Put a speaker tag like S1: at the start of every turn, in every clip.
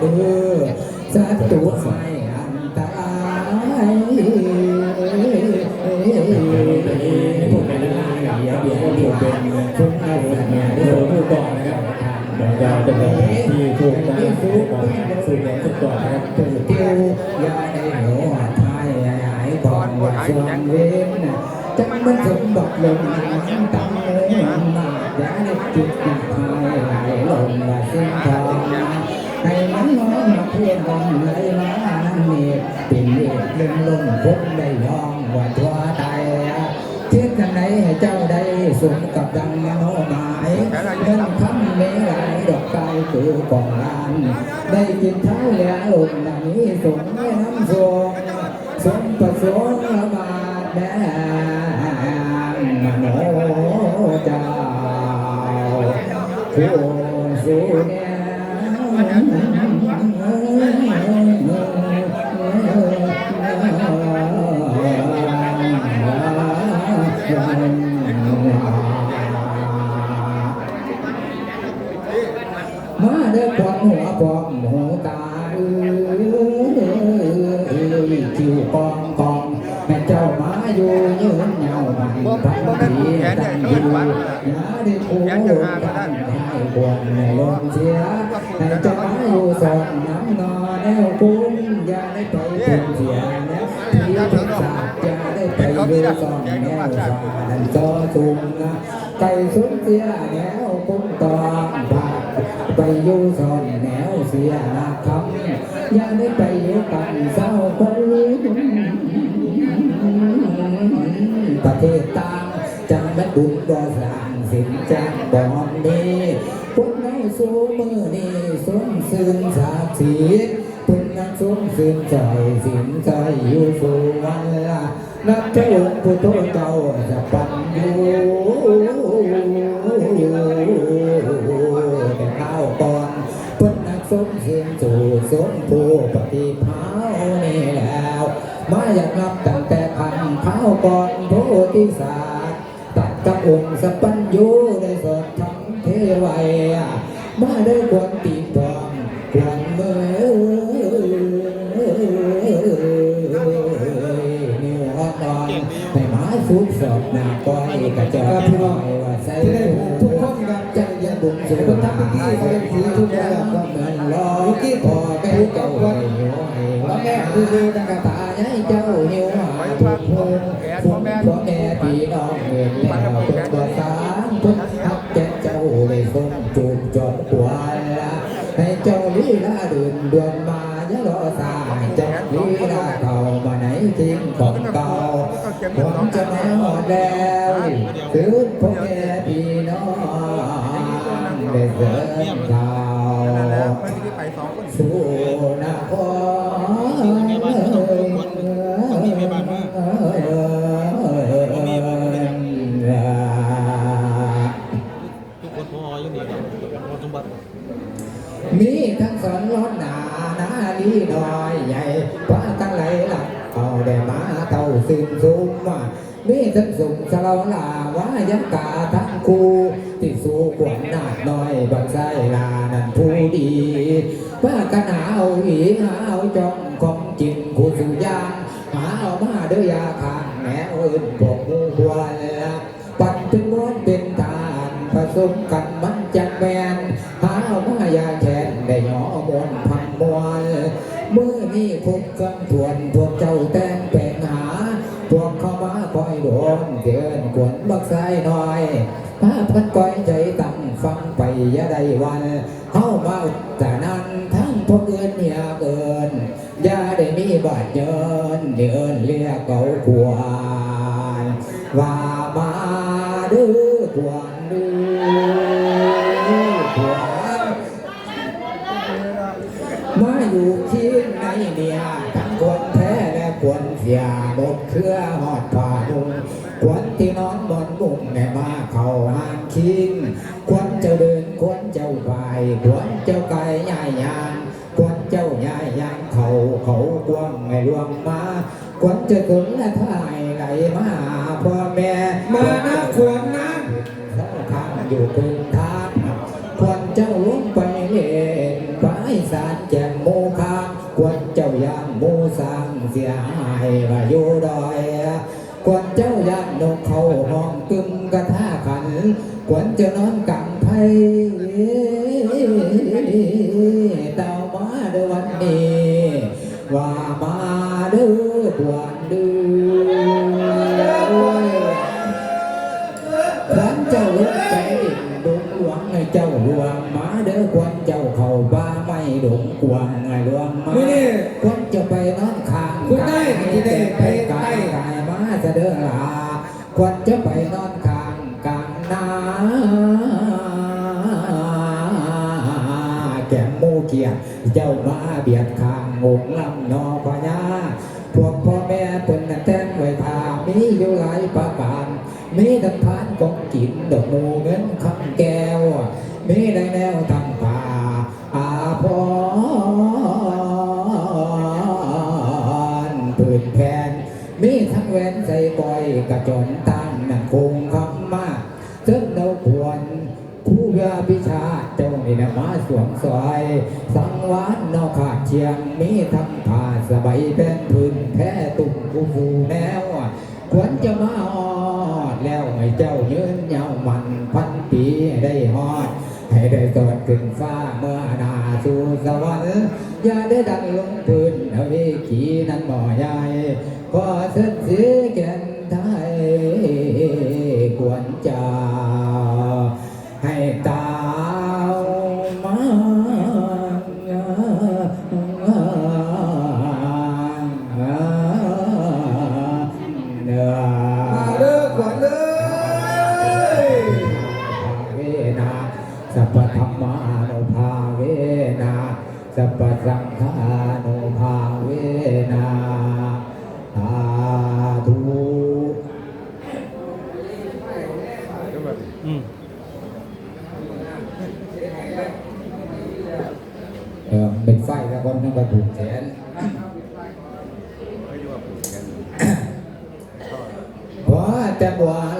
S1: เด้อสัตว์ไม่อันตาย
S2: พูดไปเรื่อยๆครับเดี๋ยวเดี๋ยวดูเป็นทุกท่านเนี่ยเดี๋ยวพูดก่อนนะครับเดี๋ยวเราจะไปที่ถูกนะถูกก่อนสูตรแดงสุดก่อนนะครับ
S1: เตียวย่าได้หัวทายหายก่อนว่าช่วงเว้นจังมันสมบัติลงน้ำตังเลยมาอย่าได้จุดจุ เพื่อนกันเลยมานั่นนี่เป็นเอกเรื่องลงพบได้ยองว่าตัวตายเทียบกันไหนให้เจ้าได้สมกับดังมโนหมายเงินคำเมหลายดอกไก่คือกองลานได้กินเท้าแล้วลงดังนี้สมแม่น้ำสวงสมประสงค์ละบาทแม่มโนเจ้าผู้สูเเหงามันพันทีตั้งอยู่อย่าได้โค้งกันให้บวงในลมเสียให้เจ้ามาอยู่สอนน้ำนอนแนวปุ้นอย่าได้ไปเป็นเสียนะที่ทุกศาอย่าได้ไปอยู่สอนแนวสานจอสูงนะไก่สุนเสียแนวปุ้นตอนบาดไปอยู่ซ่อนแนวเสียหน้าคำอย่าได้ไปอยู่กันเศร้าคน จังไม่บุญบ่สร้างสิ่งจังบ่อนนี้พวกเราสู้มือนี้สมซื่นสาสีพวกนั้นสมซื่นใจสินใจอยู่สู่วันละนับเจ้าองค์พุทธเจ้าจะปันอยู่แต่ข้าวก่อนพิ่นนักสมเสียงสู่สมผู้ปฏิภาณนี่แล้ว มาอยากนับตั้งแต่พันข้าวก่อนโพธิศาส ตร์ตัดกับองค์สัพพัญญูได้สดทั้งเทวัยมาได้ควรตีปอมควรเมื่อนิวฮอดอนให้หมาสุกสดหน้าก้อยกระจอกพี่น้อยว่าใส่ทุกคนกับใจยังบุญสูงทั้งที่เขาเป็นสีทุกอย่างก็เหมือนรอที่พอแม่เจ้าห้หิวให้ว่าแม่คือดูตั้งกระตาให้เจ้าหิว ทิ้งของเก่าผมจะแนวแดง
S3: กา
S1: ทั้งคู่ที่สู้ขวัญนาดน้อยบัดไส้ลานั่นผู้ดีป้ากันหาเอาอีหาเอาจองของจินคู่สุยางหาเอามาเด้อยาขางแหนอื่นบอกมูบัวแล้วปัดเป็นม้วนเป็นทานผสมกันมันจังแมนหาเอามายาแขนได้หยอมวนพันมวลเมื่อนี้พบกันทวนพวกเจ้าแต่งแปลงหา พวกเข้ามาคอยโดนเกินกวนบักไซหน่อยพาพันก้อยใจตั้งฟังไปยาได้วันเข้ามาแต่นั้นทั้งพวกเอินอยากเอินอย่าได้มีบาดเยินเดินเรียกเก่าขวานว่ามาดื้อขวานดื้อขวานมาอยู่ที่ไหนเนี่ย คิงควรเจ้าเดินควรเจ้าไปควรเจ้าไก่ย่ายยางควรเจ้าย่ายยางเขาเขากว้างไม่ลวงมาควรจะถึงและท่ายไหลมาพ่อแม่มานะควรนั้นทางอยู่เป็นทางควรเจ้าลงไปเล่นไปสารแจมโมคางควรเจ้ายานโมสร้างเสียหายว่าอยู่ดอยควรเจ้ายานนกเขาห้องกึมกระทา ขันควรจะนอนกังไพเต่ามาเดวันนี้ว่ามาเด้อปวนดือควันเจ้าลุกไปดิ่งดงหลวงให้เจ้าหลวงมาเด้อควันเจ้าเขาบ้าไม่ดงกวางไงหลวงมา
S2: มื้อนี้
S1: ควันจะไปนอนข้าง
S2: คุณได้ที่ได้ไป
S1: กาย
S2: ใต้
S1: กายมาจะเด้อลาควันจะไปนอน เจ้ามาเบียดข้างงงลำนอพญาพวกพ่อแม่เป็นน่ะแต่งไว้ทามีอยู่หลายประการมีดังพานกองกินดอกมูเงินคำแก้ว มีได้แนวทำป่าอาพรปืนแผนมีทั้งแหวนใส่ปอยกระจนตั้งนั่นคงคำมาถึงเราควร ผู้ยาพิชาเจ้า นี่นะมาสวมซอยสังวานนอกขาดเชียงมีทั้งผ้าสบายเป็นพื้นแพ้ตุ่มกูฟูแนวควรจะมาออดแล้วให้เจ้ายืนยาวมันพันปีได้ฮอด ให้ได้สดขึ้นฟ้าเมื่อนาสู่สวรรค์อย่าได้ดันลงพื้นเอาวิขีนั้นบ่ใหญ่ขอเส้นสีแก่ คนนั้นก็ถูกแขนว่าแต่บัวล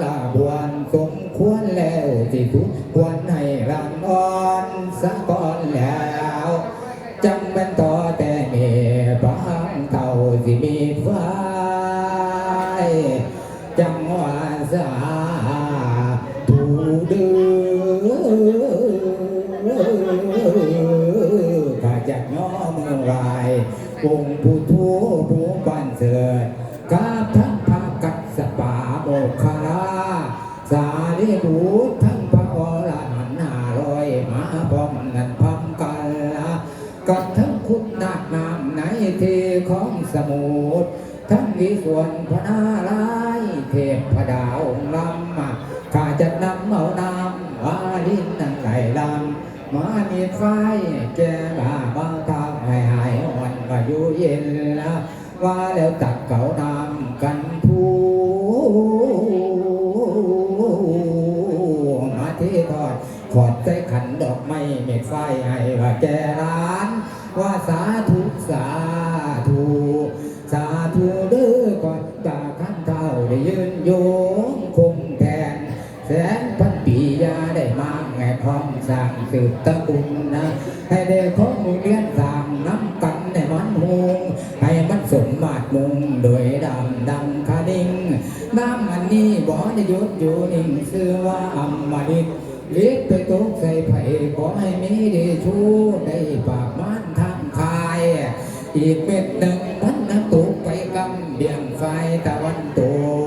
S1: ทั้งมีส่วนพระนาลายเทพพดาวลำมาข้าจะนำเอานำวาลินนั่งไหลลำมามีไฟแก่บาบางทางให้หายอ่อนมาอยู่เย็นละว่าแล้วตักเก่านำกันทูมาที่ทอดขอดใส่ขันดอกไม้เม็ดไฟให้ว่าแก่ร้าน ว่าสาธุ สืบตระกุลนะให้ได้ของมือเลี้ยนสางน้ำกันให้มันหงให้มันสมมาตรมุงโดยดำดังคาดิ่งน้ำอันนี้บ่ได้หยุดอยู่นิ่งชื่อว่าอัมฤตเลี้ยไปตกใส่ไผ่ขอให้มีได้ชูได้ปากมันทางคาย อีกเม็ดหนึ่งมันน้ำตกไปกำเบี่ยงไฟตะวันตก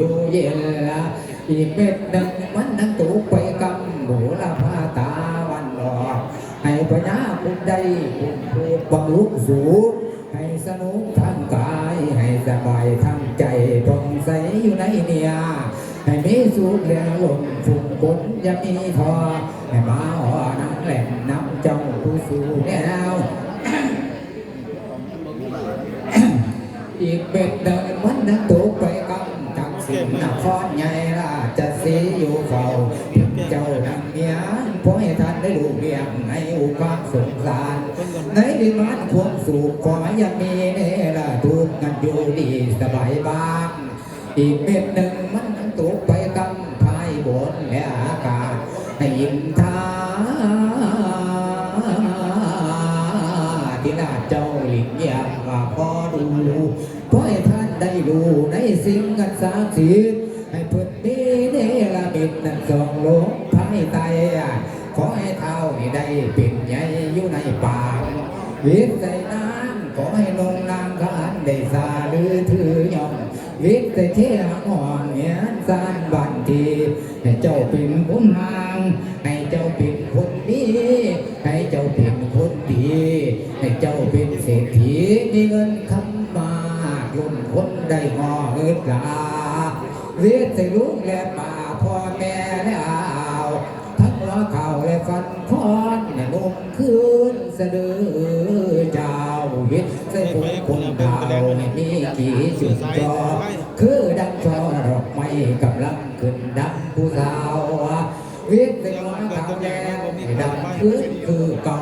S1: อยู่เย็นละอีกเม็ดหนึ่งมันน้ำตกไปกำบูรพาตาวันหลอกให้พญาคุณใดคุณผู้บังลุกสูงให้สนุกทั้งกายให้สบายทั้งใจผ่องใสอยู่ในเนี่ยให้มีสุขและลมฝุ่นฝนอยังมีทอให้มาหอน้ำแหล่งน้ำเจ้าผู้สู่แนวอีกเบ็ดดินวันนั้นตกไปกำจักสิ นนครใหญ่ราชสีอยู่เฝ้าเพียงเจ้าดังเมียเพราะให้ท่านได้ดูเรียในอุปาสงสาร ในดิมันความสุขขออย่ามีเนละทุกข์นั้นอยู่ดีสบายบ้างอีกเม็ดหนึ่งมันตกไปกำภายบนแลอากาศให้ยินทาที่นาเจ้าหลิงอยากมาพอดูขอให้ท่านได้ดูในสิ่งกันสามสิท มิดนั่นสองโลกภายใต้ขอให้เท้านี่ได้เป็นใหญ่อยู่ในป่าวิทย์ใส่น้ำขอให้ลงนางขานได้สาหรือถือยองวิทย์แต่เที่ยงอ่อนเหียสานบันทีให้เจ้าเป็นคนหางให้เจ้าเป็นคนดีให้เจ้าเป็นคนดีให้เจ้าเป็นเศรษฐีมีเงินคำมากลุ่นคนได้งอเงินลาเรียกใส่ลูกและป่า พ่อแม่และอาวทั้งหัวเข่าและฟันคอนในนุ่มคืนสะดือเจ้าวิทย์ใส่ผมคนเก่าในมีกี่จุดจอคือดังชอดอกไม้กำลังขึ้นดังผู้สาววิทย์ใส่หัวเก่าแล้วดังขึ้นคือเก่า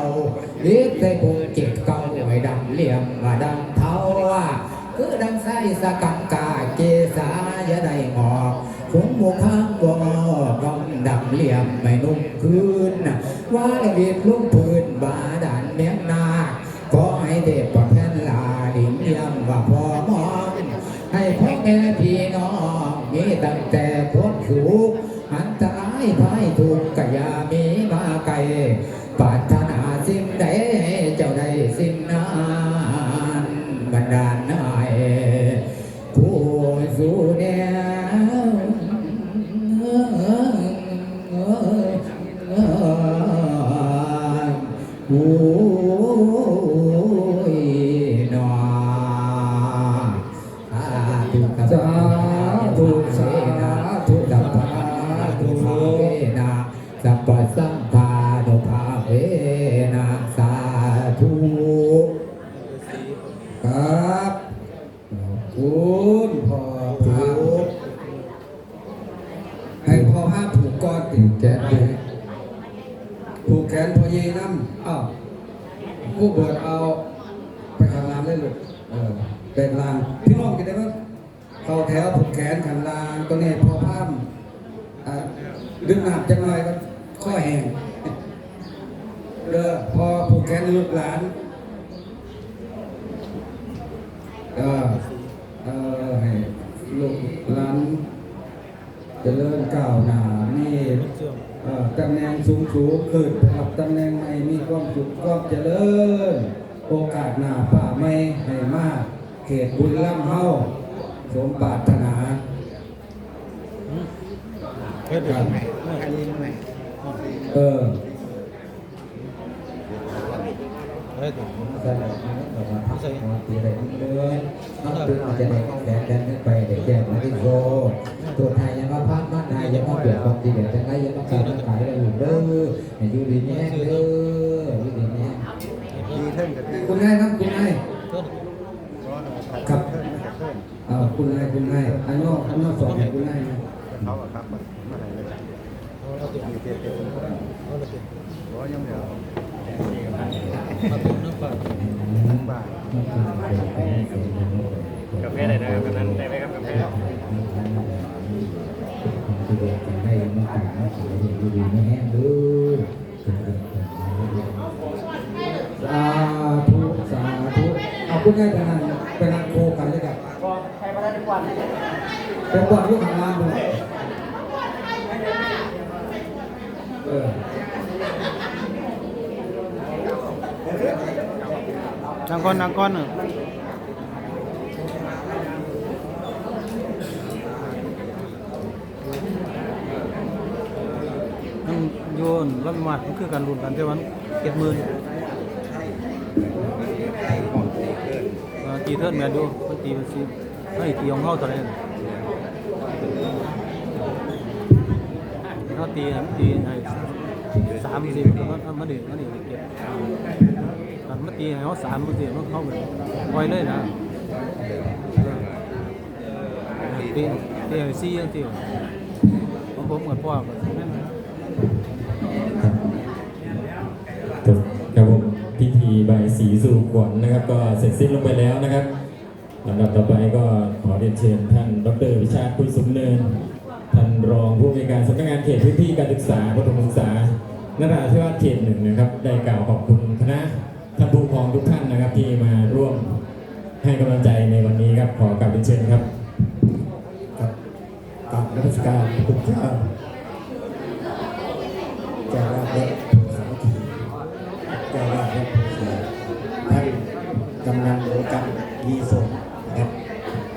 S1: วิทย์ใส่ผมเจ็บเก่าให้ดังเหลี่ยมว่าดังเท้าคือดังไส้สกังกาเกษาย่าได้งอ คงบกข้างบ่กำดังเหลี่ยมไม่นุ่มคืนว่าละเวียดลุ่มพื้นบาดันเมียงนาขอให้เด็กประแพนลาดิ่งเยี่ยมว่าพอมองให้พ่อแม่พี่น้องมีตั้งแต่ความสุขอันตรายภายทุกข์ก็อย่ามี สัพพะสังฆานุภาเวนะสาธุครับขอบคุณพ่อพระให้พ่อพระผูกก้อนติดแขนเลยผูกแขนพ่อเยน้ำอ้าวผู้บวชเอาไปขังลานเลยลูกเออเป็นลานพี่น้องกินได้ไหมเข้าแถวผูกแขนขังลานตัวนี้พ่อพามอะดึงหนักจังเลยก็ข้อแห้งเด้อพอผูกแขนลูกหลาน ก็เอ่อให้ลูกหลานเจะเริ่มก้าวหน้านี่เอ่อตำแหน่งสูงสูงขึ้นรับตำแหน่งให้มี ความสุขความเจริญ โอกาสหน้าป่าไม่ให้มาก เขตบุญล่ำเฮาสมปรารถนา
S3: เฮ้ยเดี๋ยว
S1: เออ
S3: เฮ้ยเดี๋ย
S1: ใส่ออกมาพักใส่ตีอะไรนี่เลยน้องตื่นอาจจะได้แดนแดนขึ้นไปเด็กแก่มาที่โซ ตัวไทยยังมาพักบ้านนายยังมาเปลี่ยนความดีเด็ดจังไรยังมาการมาขายอะไรอยู่เด้อให้อยู่ดีแน่เด้ออยู่ดีแน่ดีท่านคุณนายครับคุณนายครับเออคุณนายคุณนายอันนอกอันนอกสองให้คุณนายนะ
S4: เขาอะครับมามาไหนเลย
S3: เอาเดี๋ยว
S4: มีเทียบเทียบ
S3: เอาเดี๋ยว
S4: ร้อยยังเดียว
S3: มาเป็นน้ำปลา
S4: บ้า
S2: กาแฟได้นะครับกันนั้นได้ไหมครับกาแฟ
S1: ที่เด็กจะได้มาขายมาขายอยู่ดีไม่แห้งด้อสาธุสาธุเอาคุณนายเป็นงานเป็นงานโคกันเลยครับ
S2: ใครมาได้ทุกวัน
S1: เป็นวาดลูกของงานเลยเออ
S3: นางก้อนนางก้อนเนอมันโยนรถมัดมันคือการรุนกันแต่วันเก็ดหมื่นเอ่อตีเทิดแมนดูมันตีมันสิไม่ตีของเขาตอนนี้เขาตีนะมันตีให้สามสิบมันมันเดือดมันเดือดเก็บ ตอนมันตีให้เขาสามมันตีมันเข้าไปไวเลยนะตีตีให้สี่ยังตีของผมกับพ่อกับนั่น
S2: ครับผมพิธีใบสีสู่ขวัญนะครับ ก็เสร็จสิ้นลงไปแล้วนะครับลำดับต่อไปก็ขอเรียนเชิญท่าน ดรวิชาคุยสุมเนิน ท่านรองผู้อำนวยการสำนักงานเขตพื้นที่การศึกษาประถมศึกษานราธิวาสเขตหนึ่งนะครับ ได้กล่าวขอบคุณคณะ ท่านผู้ปกครองทุกท่านนะครับที่มาร่วมให้กำลังใจในวันนี้ครับขอกราบเรียนเชิญครับ
S5: กับกับรัชการทุกเจ้าเจ้าว่าและสามัคคีเจ้าว่าและท่านกำนันหลวงกันยีสงนะครับ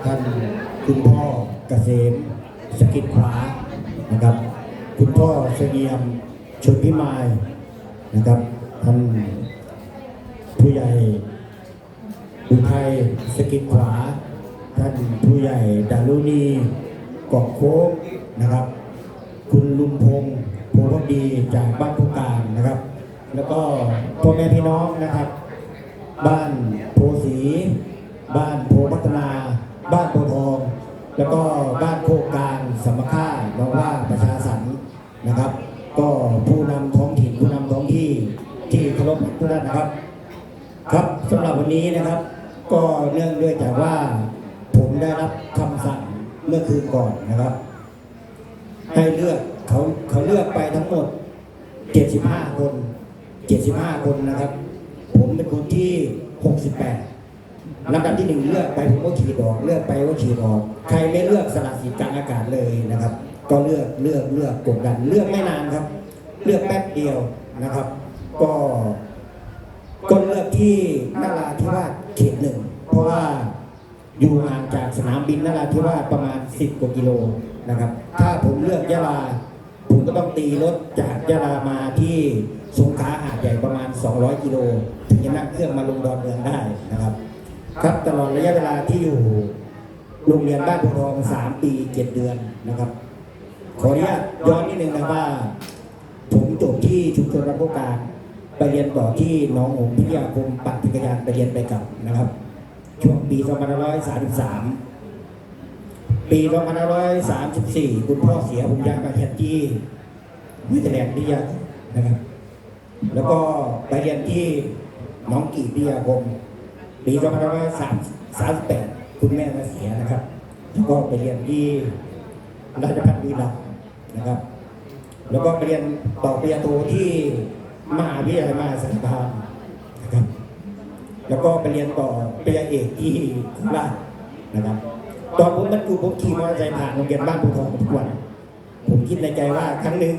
S5: ท่านคุณพ่อเกษมสกิดขวานะครับ คุณพ่อเสงียมชนพิมายนะครับท่าน ผู้ใหญ่อุไทยสกิดขวา ท่านผู้ใหญ่ดารุณีกอกโคกนะครับ คุณลุงพงษ์โพพดีจากบ้านผู้การนะครับ แล้วก็พ่อแม่พี่น้องนะครับ บ้านโพสี บ้านโพพัฒนา บ้านโพทอง แล้วก็บ้านโคกกลางสมค่าน้องว่าประชาสรรค์นะครับ ก็ผู้นำท้องถิ่นผู้นำท้องที่ที่เคารพทุกท่านนะครับ ครับสำหรับวันนี้นะครับ ก็เนื่องด้วยจากว่าผมได้รับคำสั่งเมื่อคืนก่อนนะครับ ให้เลือกเขาเขาเลือกไปทั้งหมด 75 คน 75 คนนะครับ ผมเป็นคนที่ 68ลำดับที่หนึ่งเลือกไปผมก็ขีดออก เลือกไปก็ขีดออก ใครไม่เลือกสละสิทธิ์กลางอากาศเลยนะครับ ก็เลือกเลือกเลือกกดดัน เลือกไม่นานครับ เลือกแป๊บเดียวนะครับ ก็ ก็เลือกที่นราธิวาสเขตหนึ่ง เพราะว่าอยู่ห่างจากสนามบินนราธิวาสประมาณ 10 กว่ากิโลนะครับ ถ้าผมเลือกยะลา ผมก็ต้องตีรถจากยะลามาที่สงขลาหาดใหญ่ประมาณ 200 กิโลถึงจะนั่งเครื่องมาลงดอนเมืองได้นะครับ ครับตลอดระยะเวลาที่อยู่โรงเรียนบ้านโพธิ์ทอง3 ปี 7 เดือนนะครับ ขออนุญาตย้อนนิดนึงนะว่า ผมจบที่ชุมชนรับผู้การ ไปเรียนต่อที่น้องหงพิทยาคมปั่นจักรยานไปเรียนไปกลับนะครับ ช่วงปี 2533 ปี 2534 คุณพ่อเสียผมย้ายมาแคทที่วิทยาลัยพิทยานะครับ แล้วก็ไปเรียนที่น้องกีพิทยาคม ปี2538 คุณแม่มาเสียนะครับ แล้วก็ไปเรียนที่ราชพัฒน์บุรีรันะครับ แล้วก็ไปเรียนต่อปริญญาโทที่ มหาวิทยาลัยมหาสารคามนะครับ แล้วก็ไปเรียนต่อปริญญาเอกที่โคราชนะครับ ตอนผมบรรจุผมขี่มอเตอร์ไซค์ผ่านโรงเรียนบ้านภูทองทุกวันผมคิดในใจว่าครั้งหนึ่ง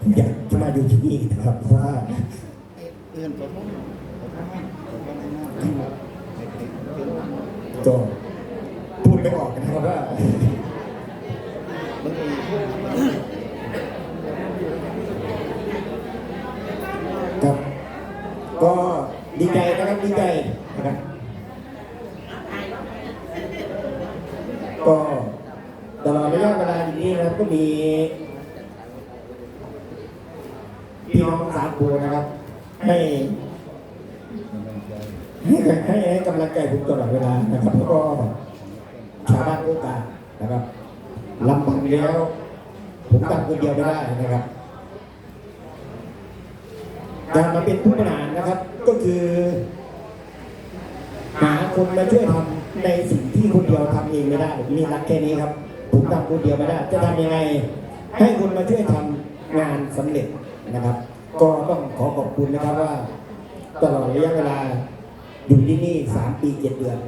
S5: ผมอยากจะมาอยู่ที่นี่นะครับเพราะว่า
S4: เออนตัวผมตัวผมตัวผมไม่น่าเด็กๆเอื้อน
S5: ก็พูดไม่ออกนะครับว่า
S4: บางที
S5: ครับ ก็ดีใจนะครับดีใจนะครับก็ตลอดระยะเวลาอย่างนี้นะครับก็มีพี่น้องสามปูนะครับให้ให้ให้ให้กำลังใจผมตลอดเวลานะครับแล้วก็ชาวบ้านโอกาสนะครับลำพังแล้ว ผมทำคนเดียวไม่ได้นะครับ การมาเป็นผู้บริหารนะครับ ก็คือ หาคนมาช่วยทำในสิ่งที่คนเดียวทำเองไม่ได้มีหลักแค่นี้ครับผมทำคนเดียวไม่ได้ จะทำยังไง ให้คนมาช่วยทำงานสำเร็จนะครับ ก็ต้องขอขอบคุณนะครับว่า ตลอดระยะเวลาอยู่ที่นี่สามปีเจ็ดเดือน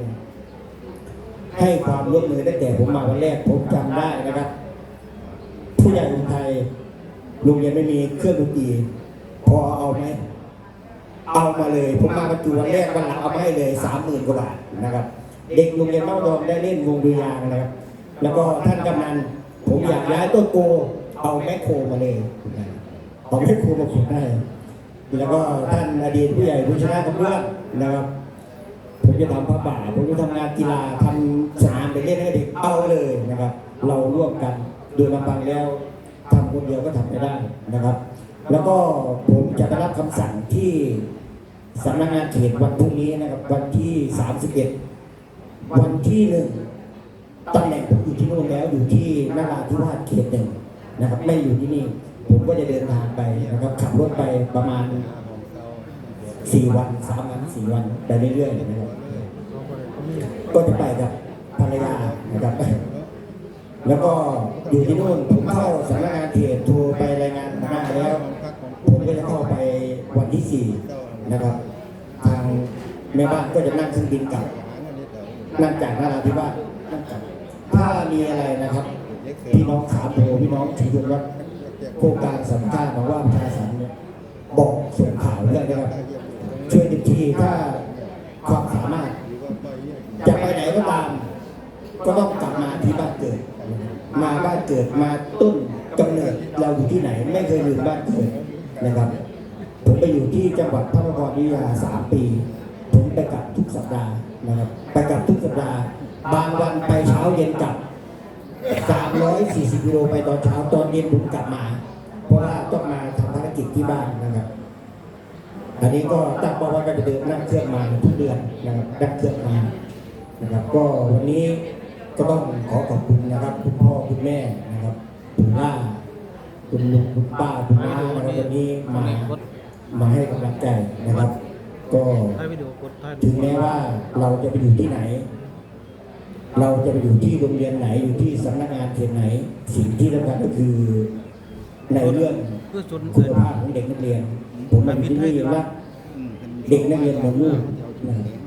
S5: ให้ความร่วมมือตั้งแต่ผมมาวันแรกผมจำได้นะครับ ผู้ใหญ่อุทัยโรงเรียนไม่มีเครื่องดนตรี พอเอาไหมเอามาเลยผมมาบรรจุวันแรกวันหลังเอามาให้เลยสามหมื่นกว่าบาทนะครับ เด็กโรงเรียนเมาดอมได้เล่นวงดุริยางนะครับ แล้วก็ท่านกำนันผมอยากย้ายต้นโกเอาแมคโครมาเลยเอาแมคโครมาขุดได้แล้วก็ท่านอดีตผู้ใหญ่ผู้ชนะกับเพื่อนนะครับ ผมจะทำผ้าป่าผมจะทำงานกีฬาทำสนามไปเล่นให้เด็กเอาเลยนะครับ เราร่วมกันโดยลำพังแล้วทำคนเดียวก็ทำไม่ได้นะครับ แล้วก็ผมจะได้รับคำสั่งที่สำนักงานเขตวันพรุ่งนี้นะครับ วันที่ 31 วันที่หนึ่งตำแหน่งผมอยู่ที่นู่นแล้วอยู่ที่นราธิวาสเขตหนึ่งนะครับ ไม่อยู่ที่นี่ ผมก็จะเดินทางไปนะครับ ขับรถไปประมาณ4วัน3วัน4วันไปเรื่อยๆนะครับ
S3: เขาก็เลยเขา
S5: ก็จะไปกับภรรยานะครับ แล้วก็อยู่ที่นู่นผมเข้าสำนักงานเขตโทรไปรายงานหน้าแล้ว ผมก็จะเข้าไปวันที่สี่นะครับ ทางแม่บ้านก็จะนั่งเครื่องบินกลับนั่งจากนาราธิวาสถ้ามีอะไรนะครับ พี่น้องขาโปพี่น้องชัยยวัฒน์โครงการสำคัญของว่าประชาสันเนี่ยบอกส่งข่าวเรื่องนะครับ ช่วยเต็มที่ถ้าความสามารถ จะไปไหนก็ตาม ก็ต้องกลับมาที่บ้านเกิด มาบ้านเกิดมาต้นกำเนิดเราอยู่ที่ไหน ไม่เคยลืมบ้านเกิดนะครับ ผมไปอยู่ที่จังหวัดพระนครศรีอยุธยาสามปี ผมไปกลับทุกสัปดาห์นะครับไปกลับทุกสัปดาห์ บางวันไปเช้าเย็นกลับ 340กิโลไปตอนเช้าตอนเย็นผมกลับมา เพราะว่าต้องมาทำภารกิจที่บ้านนะครับอันนี้ก็ตั้งเป้าว่าจะเดินนั่งเครื่องมาทุกเดือนนะครับนั่งเครื่องมานะครับ ก็วันนี้ ก็ต้องขอขอบคุณนะครับ คุณพ่อคุณแม่นะครับคุณย่าคุณลุงคุณป้าคุณน้านะครับวันนี้มามาให้กำลังใจนะครับ ก็
S3: ถ่ายวิดีโอกดถ่าย
S5: ถึงแม้ว่าเราจะไปอยู่ที่ไหน เราจะไปอยู่ที่โรงเรียนไหนอยู่ที่สำนักงานเขตไหน สิ่งที่สำคัญก็คือในเรื่อง
S3: คือจน
S5: คุ
S3: เกิ
S5: ณ
S3: น
S5: ภาพของเด็กนักเรียน ผมมาอยู่ที่นี่รักเด็กนักเรียนเหมือนลูกนะครับ
S3: เออแล้ว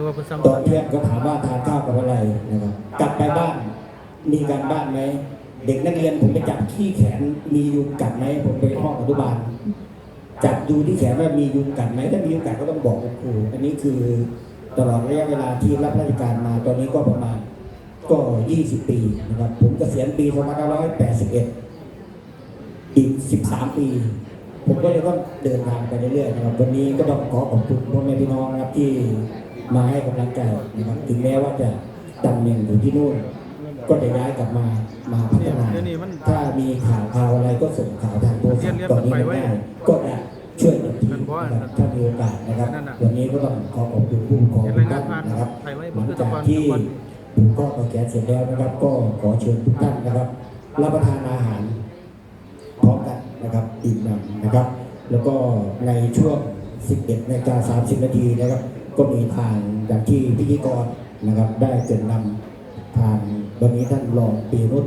S3: แล้วว่าเพิ่นสั่ง
S5: ตอนเที่ยงก็ถามว่าทานข้าวกับอะไรนะครับกลับไปบ้านมีการบ้านไหมเด็กนักเรียนผมไปจับขี้แขนมียุงกัดไหมผมไปห้องอนุบาลจับดูที่แขนว่ามียุงกัดไหมถ้ามียุงกัดก็ต้องบอกคุณครูอันนี้คือตลอดระยะเวลาที่รับราชการมาตอนนี้ก็ประมาณก็ 20 ปีนะครับ ผมเกษียณปี2581 อีก 13 ปี ผมก็เลยต้องเดินทางไปเรื่อยๆนะครับ วันนี้ก็ต้องขอขอบคุณพ่อแม่พี่น้องนะครับที่ มาให้กำลังใจนะครับถึงแม้ว่าจะตำแหน่งอยู่ที่นู่น ก็ได้ย้ายกลับมามาพัฒนาถ้ามีข่าวข่าวอะไรก็ส่งข่าวทางโทรศัพท์ตอนนี้ไม่ได้ก็จะช่วยต็มที่นะครับถ้ามีโอกาสนะครับวันนี้ก็ต้องขอขอบคุณผู้ปกครองทุกท่านนะครับหลังจากที่ผูกข้อต่อแขนเสร็จแล้วนะครับ ก็ขอเชิญทุกท่านนะครับ รับประทานอาหารพร้อมกันนะครับอิ่มหนำนะครับ แล้วก็ในช่วง 11นาฬิกา30 นาทีนะครับ ก็มีทางจากที่พิธีกรนะครับ ได้เกรินนำทางวันนี้ท่านรองปีนุช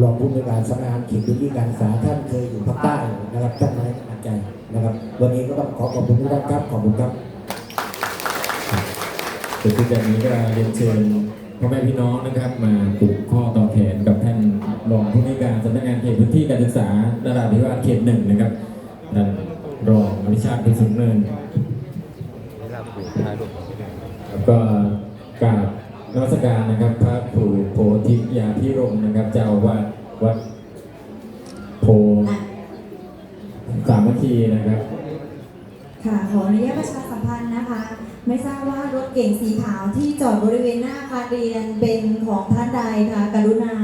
S5: รองผู้ในการสำนักงานเขตพื้นที่การศึกษาท่านเคยอยู่ภาคใต้นะครับท่านมาให้กำลังใจนะครับ วันนี้ก็ต้องขอขอบคุณทุกท่านครับขอบคุณครับ
S2: ถึงที่จากนี้ก็เรียนเชิญพ่อแม่พี่น้องนะครับ มาปลูกข้อต่อแขนกับท่านรองผู้ในการสำนักงานเขตพื้นที่การศึกษานราธิวาสเขตหนึ่งนะครับท่านรองอภิชาติพิสุนเนิน ก็กราบนมัสการนะครับ พระครูโพธิยาพิรมนะครับ เจ้าอาวาดวัดโพสามัคคีนะครับ
S6: ค่ะ ขออนุญาตประชาสัมพันธ์นะคะ ไม่ทราบว่ารถเก่งสีขาวที่จอดบริเวณหน้าอาคารเรียนเป็นของท่านใดคะกรุณา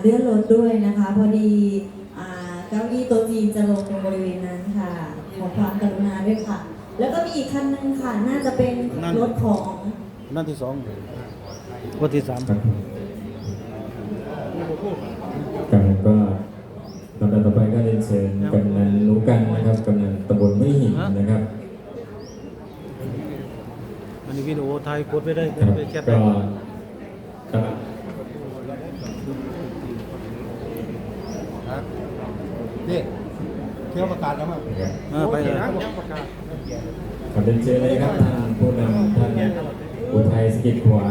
S6: เลื่อนรถด้วยนะคะ พอดีอ่าเก้าอี้โต๊ะจีนจะลงตรงบริเวณนั้นค่ะ ขอความกรุณาด้วยค่ะ แล้วก็มีอีกคันนึงค่ะ น่าจะเป็นรถของ
S3: นั่นที่สองวันที่สาม
S2: ครับการก็ลำดับต่อไปก็เรียนเชิญกำนันรู้กันนะครับกำนันตำบลไม่หินนะครับ
S3: อันนี้วิดีโอถ่ายกดไว้ได้
S2: ครับ
S3: ไปแชท
S2: ก็ครับ
S4: นี่เที่ยวประกาศแล้วมั้ง
S3: เออไปเลย
S2: ขอเรียนเชิญเลยครับท่านผู้นำท่านอุทัยสกิจขวา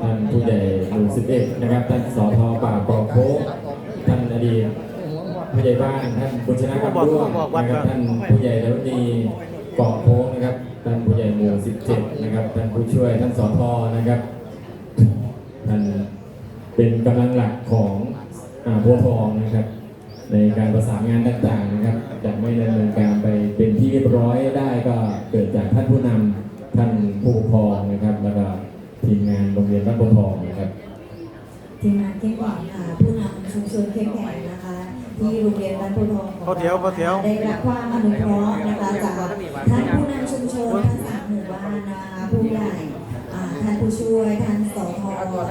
S2: ท่านผู้ใหญ่หมู่สิบเอ็ดนะครับ ท่านสอทอป่าปอโคกท่านอดีตผู้ใหญ่บ้านท่านบุญชนะกับด้วงนะครับท่านผู้ใหญ่แล้วดีเกาะโค้งนะครับ ท่านผู้ใหญ่หมู่สิบเจ็ดนะครับ ท่านผู้ช่วยท่านสอทอนะครับท่านเป็นกำลังหลักของอ่าพัวทองนะครับ ในการประสานงานต่างๆนะครับจะไม่ดำเนินการไปเป็น ที่เรียบร้อยได้ก็เกิดจากท่านผู้นำท่านผู้ปกครองนะครับ แล้วก็ทีมงานโรงเรียนบ้านบัวทองนะครับ
S6: ทีมงานเข้มแข็งค่ะผู้นำชุมชนเข้มแข็งนะคะ ที่โรงเรียนบ้านโพธิ์ทองของ
S3: เข้าแถวเข้าแถว
S6: ได้รับความอนุเคราะห์นะคะจากท่านผู้นำชุมชนทั้งสามหมู่บ้านนะคะผู้ใหญ่อ่าท่านผู้ช่วยท่านสท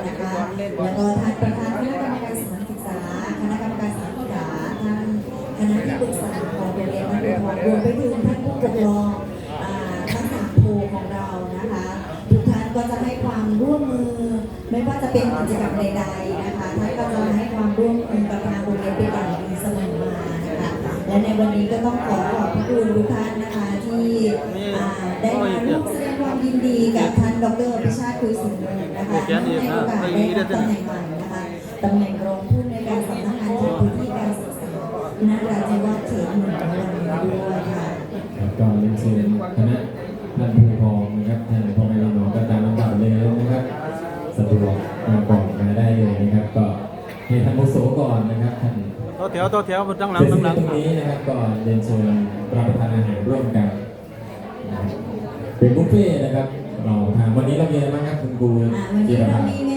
S6: นะคะแล้วก็ท่านประธานคณะกรรมการสถานศึกษาคณะกรรมการสถานศึกษาท่านคณะที่ปรึกษาของโรวมไปถึงท่านผู้ปกครองทั้งสามโพของเรานะคะทุกท่านก็จะให้ความร่วมมือ ไม่ว่าจะเป็นกิจกรรมใดๆนะคะท่านก็จะให้ความร่วมมือกับทางโรงเรียนเป็นอย่างดีเสมอมานะคะและในวันนี้ก็ต้องขอขอบพระคุณทุกท่านนะคะที่ได้มาร่วมแสดงความยินดีกับท่านดรพิชาติคุยสินห์นะคะในโอกาสได้รับตำแหน่งใหม่นะคะตำแหน่ง ก็เรีย
S2: นเชิญคณะท่านผู้ปกครองนะครับท่านพ่อแม่พี่น้องก็ตามลำดับเลยนะครับสะดวกมาก่อนมาได้เลยนะครับ ก็ให้ท่านมุโสก่อนนะครับท่าน
S3: ต่อแถวต่อแถวตั้งหลัง
S2: เสร็จ
S3: ตั้งหลัง
S2: ตรงนี้นะครับก็เรียนเชิญรับประทานอาหารร่วมกันนะครับเป็นบุฟเฟ่ต์นะครับเราทานวันนี้เรามีอะไรบ้างครับคุณครู
S6: อ่าวัน
S2: จิ
S6: นี้
S2: ร
S6: เรา
S2: พันธ์